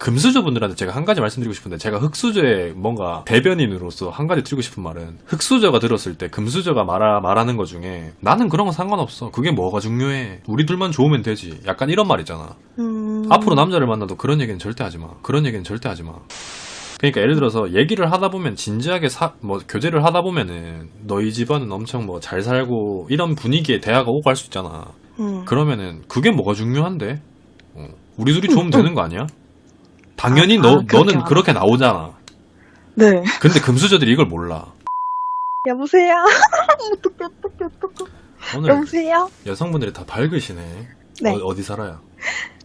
금수저분들한테 제가 한 가지 말씀드리고 싶은데 제가 흑수저의 뭔가 대변인으로서 한 가지 드리고 싶은 말은 흑수저가 들었을 때 금수저가 말하, 말하는 것 중에 나는 그런 거 상관없어. 그게 뭐가 중요해. 우리 둘만 좋으면 되지. 약간 이런 말 있잖아. 음... 앞으로 남자를 만나도 그런 얘기는 절대 하지 마. 그런 얘기는 절대 하지 마. 그러니까 예를 들어서 얘기를 하다 보면 진지하게 사, 뭐 교제를 하다 보면은 너희 집안은 엄청 뭐 잘 살고 이런 분위기에 대화가 오고 갈수 있잖아. 음. 그러면은 그게 뭐가 중요한데? 어, 우리 둘이 좋으면 되는 거 아니야? 당연히 아, 너 아, 너는 알아. 그렇게 나오잖아. 네. 근데 금수저들이 이걸 몰라. 여보세요? 어떡해, 어떡해, 어떡해. 오늘 여보세요? 여성분들이 다 밝으시네. 네. 어, 디 살아요?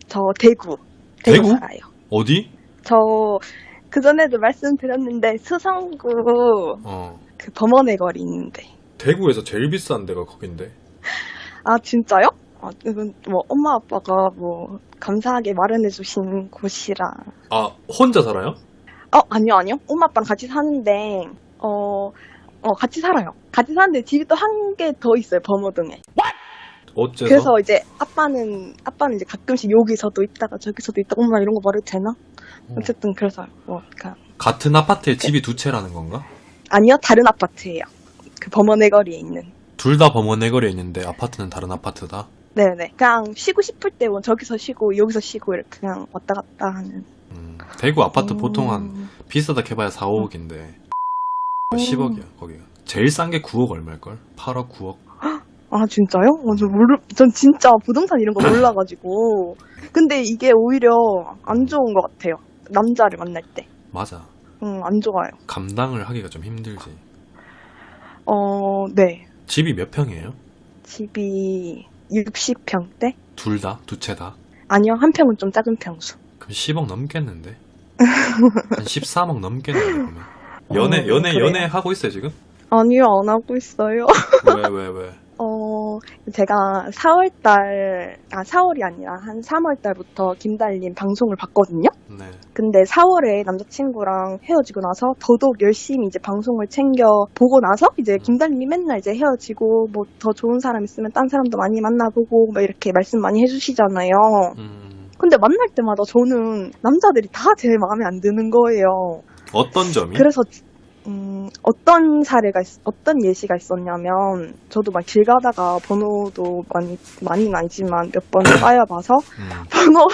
저 대구. 대구, 대구? 살아요. 어디? 저 그전에도 말씀드렸는데 수성구 어. 그 범원의 거리 있는데. 대구에서 제일 비싼 데가 거긴데. 아 진짜요? 아, 이건 뭐 엄마 아빠가 뭐 감사하게 마련해 주신 곳이라. 아 혼자 살아요? 어 아니요 아니요. 엄마 아빠랑 같이 사는데 어. 어, 같이 살아요. 같이 사는데 집이 또 한 개 더 있어요, 범어동에. 어째서? 그래서 이제 아빠는, 아빠는 이제 가끔씩 여기서도 있다가 저기서도 있다가 엄마 이런 거 말해도 되나? 어. 어쨌든 그래서, 뭐, 그니까. 같은 아파트에 집이 두 채라는 건가? 아니요, 다른 아파트예요. 그 범어내 거리에 있는. 둘 다 범원의 거리에 있는데 아파트는 다른 아파트다. 네네. 그냥 쉬고 싶을 때 뭐 저기서 쉬고 여기서 쉬고 이렇게 그냥 왔다 갔다 하는. 음, 대구 아파트 음. 보통 한 비싸다 해봐야 4, 5억인데 음. 10억이야 거기가. 제일 싼 게 9억 얼마일걸? 8억, 9억. 아, 진짜요? 어, 저 모르, 전 진짜 부동산 이런 거 몰라가지고. 근데 이게 오히려 안 좋은 것 같아요. 남자를 만날 때. 맞아. 응, 안 좋아요. 감당을 하기가 좀 힘들지. 어, 네. 집이 몇 평이에요? 집이 60평대? 둘 다? 두 채 다? 아니요, 한 평은 좀 작은 평수. 그럼 10억 넘겠는데? 한 13억 넘겠는데 그러면. 연애, 어, 연애, 그래요. 연애 하고 있어요 지금? 아니요, 안 하고 있어요. 왜, 왜, 왜? 어, 제가 4월 달, 아, 4월이 아니라 한 3월 달부터 김달님 방송을 봤거든요? 네. 근데 4월에 남자친구랑 헤어지고 나서 더더욱 열심히 이제 방송을 챙겨 보고 나서 이제 김달님이 맨날 이제 헤어지고 뭐 더 좋은 사람 있으면 딴 사람도 많이 만나보고 뭐 이렇게 말씀 많이 해주시잖아요. 음, 근데 만날 때마다 저는 남자들이 다제 마음에 안 드는 거예요. 어떤 점이? 그래서 음, 어떤 사례가 있- 어떤 예시가 있었냐면 저도 막 길 가다가 번호도 많이 많이는 아니지만 몇 번 쌓여봐서 음, 번호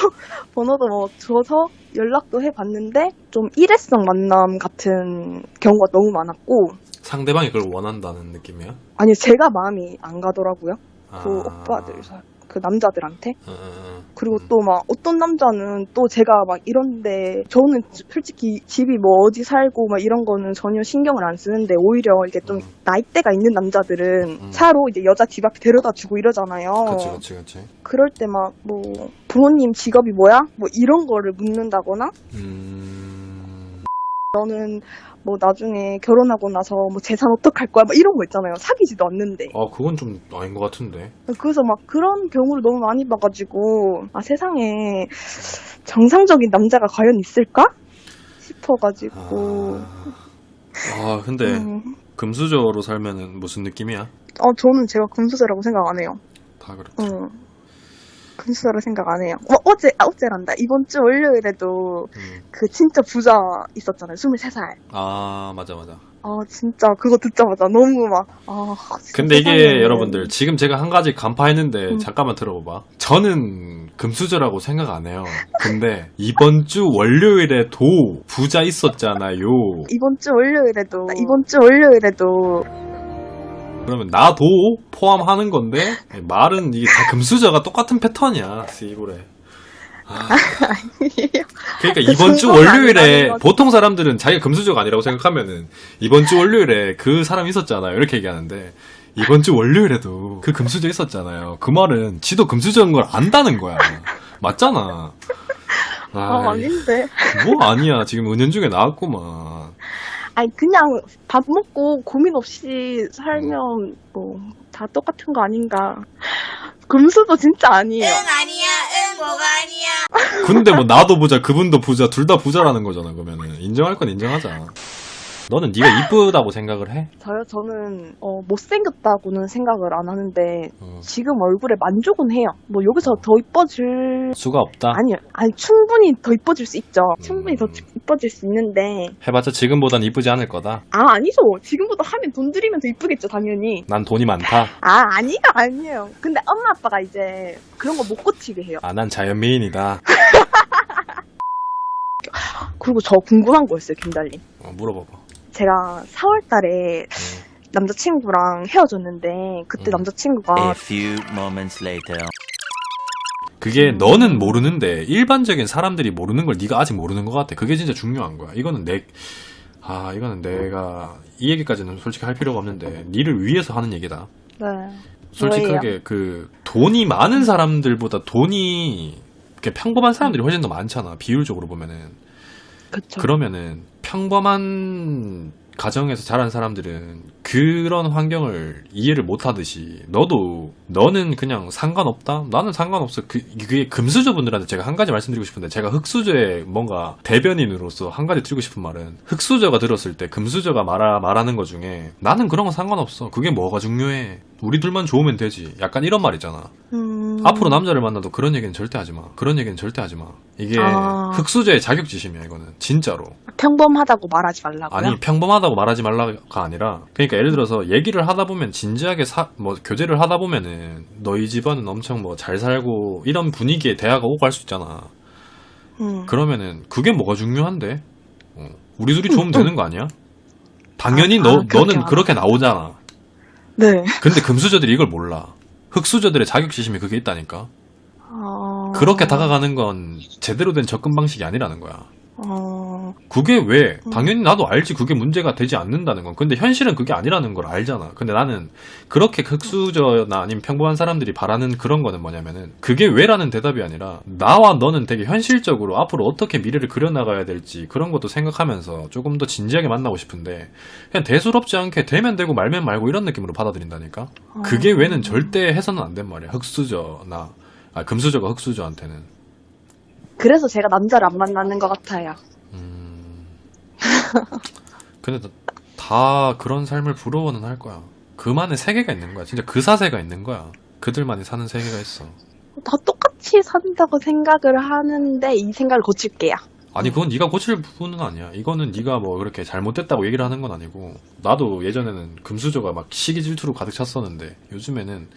번호도 뭐 줘서 연락도 해봤는데 좀 일회성 만남 같은 경우가 너무 많았고. 상대방이 그걸 원한다는 느낌이야? 아니 제가 마음이 안 가더라고요. 아, 그 오빠들 사- 그 남자들한테 어. 그리고 음. 또 막 어떤 남자는 또 제가 막 이런데 저는 솔직히 집이 뭐 어디 살고 막 이런 거는 전혀 신경을 안 쓰는데 오히려 이게 좀 음. 나이대가 있는 남자들은 음. 차로 이제 여자 집 앞에 데려다 주고 이러잖아요. 그치, 그치, 그치. 그럴 때 막 뭐 부모님 직업이 뭐야? 뭐 이런 거를 묻는다거나 음, 너는 뭐 나중에 결혼하고 나서 뭐 재산 어떡할 거야? 막 이런 거 있잖아요. 사귀지도 않는데. 아, 그건 좀 아닌 것 같은데. 그래서 막 그런 경우를 너무 많이 봐가지고 아 세상에 정상적인 남자가 과연 있을까 싶어가지고 아, 아, 근데 음. 금수저로 살면은 무슨 느낌이야? 어 저는 제가 금수저라고 생각 안 해요. 다 그렇지. 응. 금수저라고 생각 안 해요. 어, 어제 아 어제란다. 이번 주 월요일에도 음. 그 진짜 부자 있었잖아요. 23살. 아, 맞아, 맞아. 아 진짜 그거 듣자마자 너무 막아 근데 이게 여러분들 지금 제가 한 가지 간파했는데 음. 잠깐만 들어봐봐. 저는 금수저라고 생각 안 해요. 근데 이번 주 월요일에도 부자 있었잖아요. 이번 주 월요일에도 이번 주 월요일에도 그러면 나도 포함하는 건데 말은 이게 다 금수저가 똑같은 패턴이야. 시골에. 아, 그러니까 이번 주 월요일에. 보통 사람들은 자기가 금수저가 아니라고 생각하면은 이번 주 월요일에 그 사람 있었잖아요. 이렇게 얘기하는데 이번 주 월요일에도 그 금수저 있었잖아요. 그 말은 지도 금수저인 걸 안다는 거야. 맞잖아. 아 아이, 아닌데 뭐 아니야. 지금 은연중에 나왔구만. 아니 그냥 밥 먹고 고민 없이 살면 뭐 다 똑같은 거 아닌가 금수도 진짜 아니에요 응 아니야 응 뭐가 아니야 근데 뭐 나도 부자, 그분도 부자, 둘 다 부자라는 거잖아. 그러면은 인정할 건 인정하자. 너는 네가 이쁘다고 생각을 해? 저요? 저는 어, 못생겼다고는 생각을 안 하는데 어. 지금 얼굴에 만족은 해요. 뭐 여기서 더 이뻐질 수가 없다. 아니요. 아니 충분히 더 이뻐질 수 있죠. 충분히 더 음. 이뻐질 수 있는데 해봤자 지금보단 이쁘지 않을 거다. 아 아니죠. 지금보다 하면 돈 들이면 더 이쁘겠죠 당연히. 난 돈이 많다. 아 아니요 아니에요. 근데 엄마 아빠가 이제 그런 거 못 고치게 해요. 아, 난 자연미인이다. 그리고 저 궁금한 거 있어요 김달님. 어, 물어봐봐. 제가 4월 달에 남자친구랑 헤어졌는데 그때 음. 남자친구가 A few moments later. 그게 너는 모르는데 일반적인 사람들이 모르는 걸 네가 아직 모르는 것 같아. 그게 진짜 중요한 거야. 이거는 내, 아, 이거는 내가 이 얘기까지는 솔직히 할 필요가 없는데 니를 위해서 하는 얘기다. 네. 솔직하게 그 돈이 많은 사람들보다 돈이 이렇게 평범한 사람들이 훨씬 더 많잖아. 비율적으로 보면은. 그쵸. 그러면은 평범한 가정에서 자란 사람들은 그런 환경을 이해를 못 하듯이 너도 너는 그냥 상관없다? 나는 상관없어. 그 그게 금수저 분들한테 제가 한 가지 말씀드리고 싶은데 제가 흑수저의 뭔가 대변인으로서 한 가지 드리고 싶은 말은 흑수저가 들었을 때 금수저가 말하, 말하는 것 중에 나는 그런 건 상관없어. 그게 뭐가 중요해. 우리 둘만 좋으면 되지. 약간 이런 말 있잖아. 음... 앞으로 남자를 만나도 그런 얘기는 절대 하지 마. 그런 얘기는 절대 하지 마. 이게 아. 흑수저의 자격지심이야, 이거는. 진짜로. 평범하다고 말하지 말라고요? 아니 평범하다고 말하지 말라가 아니라 그러니까 예를 들어서 얘기를 하다 보면 진지하게 사, 뭐 교제를 하다 보면은 너희 집안은 엄청 뭐 잘 살고 이런 분위기에 대화가 오고 할 수 있잖아. 음. 그러면은 그게 뭐가 중요한데? 어, 우리 둘이 좋으면 되는 거 아니야? 당연히 아, 너 아, 너는. 그렇게 나오잖아. 네. 근데 금수저들이 이걸 몰라. 흑수저들의 자격지심이 그게 있다니까. 어... 그렇게 다가가는 건 제대로 된 접근 방식이 아니라는 거야. 어... 그게 왜? 음. 당연히 나도 알지 그게 문제가 되지 않는다는 건. 근데 현실은 그게 아니라는 걸 알잖아. 근데 나는 그렇게 흑수저나 아니면 평범한 사람들이 바라는 그런 거는 뭐냐면은 그게 왜라는 대답이 아니라 나와 너는 되게 현실적으로 앞으로 어떻게 미래를 그려나가야 될지 그런 것도 생각하면서 조금 더 진지하게 만나고 싶은데 그냥 대수롭지 않게 되면 되고 말면 말고 이런 느낌으로 받아들인다니까. 그게 왜는 절대 해서는 안 된 말이야. 흑수저나 아, 금수저가 흑수저한테는. 그래서 제가 남자를 안 만나는 것 같아요. 음. 근데 다- 다 그런 삶을 부러워는 할 거야. 그만의 세계가 있는 거야. 진짜 그 사세가 있는 거야. 그들만이 사는 세계가 있어. 다 똑같이 산다고 생각을 하는데 이 생각을 고칠게요. 아니 그건 네가 고칠 부분은 아니야. 이거는 네가 뭐 그렇게 잘못됐다고 얘기를 하는 건 아니고 나도 예전에는 금수저가 막 시기 질투로 가득 찼었는데 요즘에는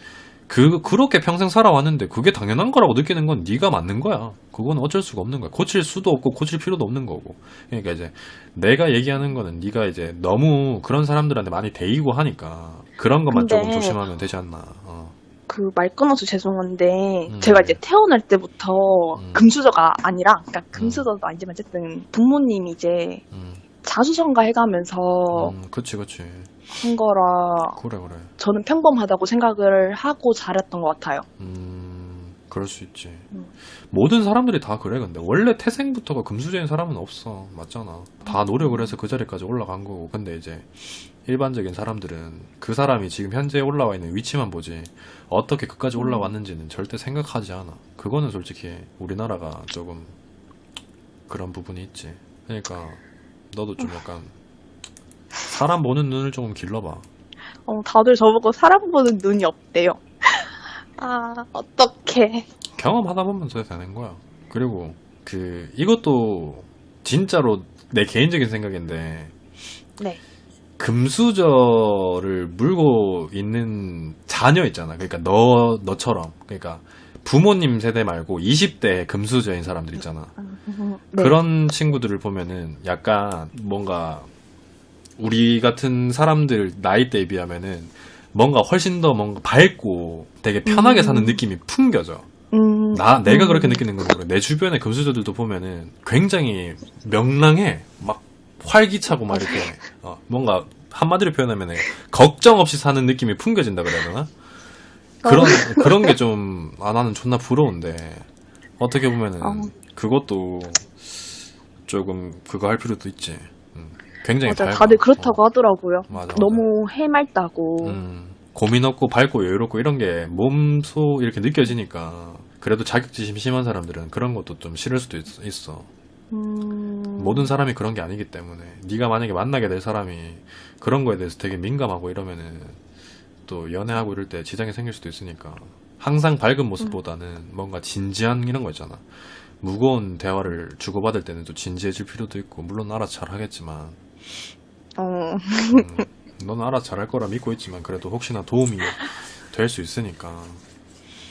그 그렇게 평생 살아왔는데 그게 당연한 거라고 느끼는 건 네가 맞는 거야. 그건 어쩔 수가 없는 거야. 고칠 수도 없고 고칠 필요도 없는 거고. 그러니까 이제 내가 얘기하는 거는 네가 이제 너무 그런 사람들한테 많이 대이고 하니까 그런 것만 근데- 조금 조심하면 되지 않나. 어. 그 말 끊어서 죄송한데 음. 제가 이제 태어날 때부터 음. 금수저가 아니라 그러니까 금수저도 아니지만 어쨌든 부모님이 이제 음, 자수성가 해가면서 음, 그치 그치. 한 거라 그래 그래. 저는 평범하다고 생각을 하고 잘했던 것 같아요. 음, 그럴 수 있지. 음. 모든 사람들이 다 그래, 근데. 원래 태생부터가 금수저인 사람은 없어. 맞잖아. 다 노력을 해서 그 자리까지 올라간 거고. 근데 이제, 일반적인 사람들은 그 사람이 지금 현재 올라와 있는 위치만 보지, 어떻게 그까지 올라왔는지는 절대 생각하지 않아. 그거는 솔직히 우리나라가 조금, 그런 부분이 있지. 그러니까, 너도 좀 약간, 사람 보는 눈을 조금 길러봐. 어, 다들 저보고 사람 보는 눈이 없대요. 아, 어떡해. 경험하다 보면 더 되는 거야. 그리고 그 이것도 진짜로 내 개인적인 생각인데 네. 금수저를 물고 있는 자녀 있잖아. 그러니까 너 너처럼 그러니까 부모님 세대 말고 20대 금수저인 사람들 있잖아. 네. 그런 친구들을 보면은 약간 뭔가 우리 같은 사람들 나이 대에 비하면은 뭔가 훨씬 더 뭔가 밝고 되게 편하게 음. 사는 느낌이 풍겨져. 음, 나 내가 음. 그렇게 느끼는 건 모르. 내 주변의 금수저들도 보면은 굉장히 명랑해. 막 활기차고 막 이렇게 어, 뭔가 한마디로 표현하면 걱정 없이 사는 느낌이 풍겨진다 그래야 되나? 그런 그런 게 좀 아 나는 존나 부러운데 어떻게 보면은 어. 그것도 조금 그거 할 필요도 있지. 음, 굉장히 맞아, 밝아. 다들 그렇다고 어, 하더라고요. 맞아, 맞아. 너무 해맑다고. 음, 고민 없고 밝고 여유롭고 이런 게 몸소 이렇게 느껴지니까 그래도 자격지심 심한 사람들은 그런 것도 좀 싫을 수도 있, 어 음, 모든 사람이 그런 게 아니기 때문에 네가 만약에 만나게 될 사람이 그런 거에 대해서 되게 민감하고 이러면은 또 연애하고 이럴 때 지장이 생길 수도 있으니까 항상 밝은 모습보다는 뭔가 진지한 이런 거 있잖아. 무거운 대화를 주고받을 때는 또 진지해질 필요도 있고 물론 알아서 잘 하겠지만. 어, 음, 넌 알아서 잘할 거라 믿고 있지만 그래도 혹시나 도움이 될 수 있으니까.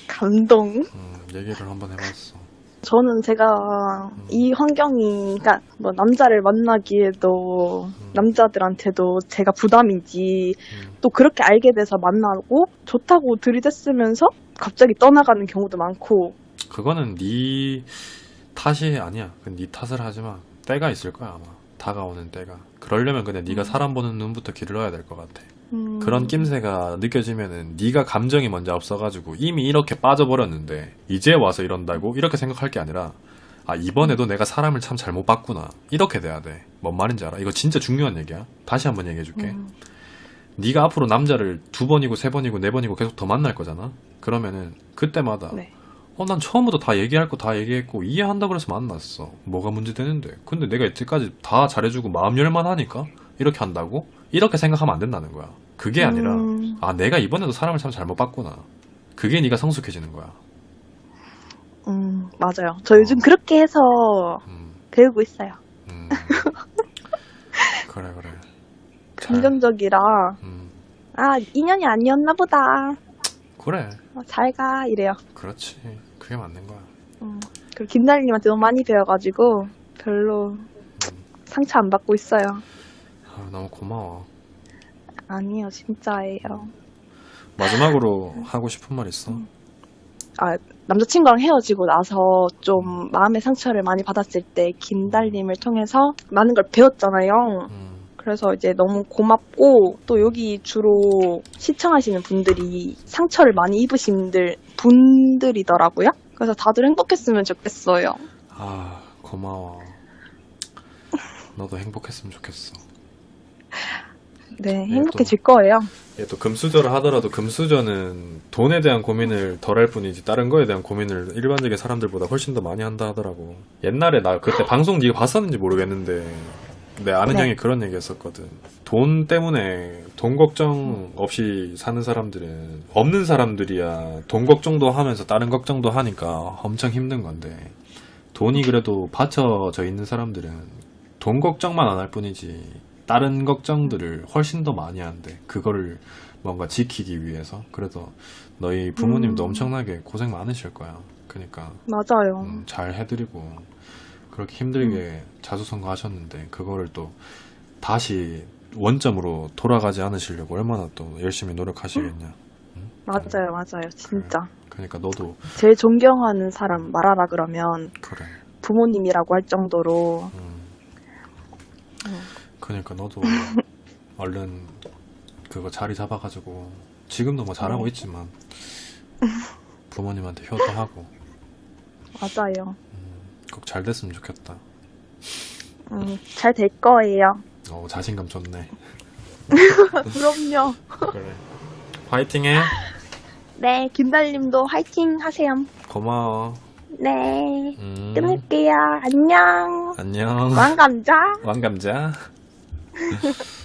감동. 음, 얘기를 한번 해봤어. 저는 제가 이 환경이, 그러니까 뭐 남자를 만나기에도 남자들한테도 제가 부담인지. 음, 또 그렇게 알게 돼서 만나고 좋다고 들이댔으면서 갑자기 떠나가는 경우도 많고 그거는 네 탓이 아니야. 그건 네 탓을 하지 마. 때가 있을 거야 아마. 다가오는 때가. 그러려면 근데 네가 사람 보는 눈부터 길러야 될 것 같아. 음, 그런 낌새가 느껴지면은 네가 감정이 먼저 앞서가지고 이미 이렇게 빠져버렸는데 이제 와서 이런다고 이렇게 생각할 게 아니라 아 이번에도 내가 사람을 참 잘못 봤구나 이렇게 돼야 돼. 뭔 말인지 알아? 이거 진짜 중요한 얘기야. 다시 한번 얘기해줄게. 음, 네가 앞으로 남자를 두 번이고 세 번이고 네 번이고 계속 더 만날 거잖아. 그러면은 그때마다 네. 어, 난 처음부터 다 얘기할 거 다 얘기했고, 이해한다 그래서 만났어. 뭐가 문제되는데? 근데 내가 이때까지 다 잘해주고 마음 열만 하니까? 이렇게 한다고? 이렇게 생각하면 안 된다는 거야. 그게 아니라, 음, 아, 내가 이번에도 사람을 참 잘못 봤구나. 그게 네가 성숙해지는 거야. 음, 맞아요. 저 요즘 그렇게 해서 음, 배우고 있어요. 음. 그래, 그래. 잘, 긍정적이라 음, 아 인연이 아니었나 보다. 그래. 어, 잘가 이래요. 그렇지. 그게 맞는 거야. 음, 그리고 김달님한테 너무 많이 배워가지고 별로 상처 안 받고 있어요. 아, 너무 고마워. 아니요, 진짜예요. 마지막으로 하고 싶은 말 있어? 아, 남자친구랑 헤어지고 나서 좀 마음의 상처를 많이 받았을 때 김달님을 통해서 많은 걸 배웠잖아요. 음, 그래서 이제 너무 고맙고 또 여기 주로 시청하시는 분들이 상처를 많이 입으신 분들, 분들이더라고요. 그래서 다들 행복했으면 좋겠어요. 아, 고마워. 너도 행복했으면 좋겠어. 네, 네, 행복해질 거예요. 예, 또 금수저를 하더라도 금수저는 돈에 대한 고민을 덜 할 뿐이지 다른 거에 대한 고민을 일반적인 사람들보다 훨씬 더 많이 한다 하더라고. 옛날에 나 그때 방송 네가 봤었는지 모르겠는데 내 아는 네. 형이 그런 얘기 했었거든. 돈 때문에 돈 걱정 없이 사는 사람들은 없는 사람들이야 돈 걱정도 하면서 다른 걱정도 하니까 엄청 힘든 건데 돈이 그래도 받쳐져 있는 사람들은 돈 걱정만 안 할 뿐이지 다른 걱정들을 훨씬 더 많이 한대. 그거를 뭔가 지키기 위해서. 그래서 너희 부모님도 음. 엄청나게 고생 많으실 거야. 그러니까 맞아요. 음, 잘 해드리고 그렇게 힘들게 자수성가 하셨는데 그거를 또 다시 원점으로 돌아가지 않으시려고 얼마나 또 열심히 노력하시겠냐. 응? 맞아요, 맞아요. 진짜. 그러니까 너도 제일 존경하는 사람 말하라 그러면 그래. 부모님이라고 할 정도로 음. 음. 그러니까 너도 얼른 그거 자리 잡아가지고 지금도 뭐 잘하고 네. 있지만 부모님한테 효도하고 맞아요. 꼭 잘 됐으면 좋겠다. 음, 잘 될 거예요. 어 자신감 좋네. 그럼요. 그래. 화이팅해. 네, 김달님도 화이팅 하세요. 고마워. 네, 음. 끊을게요. 안녕. 안녕. 왕감자. 왕감자.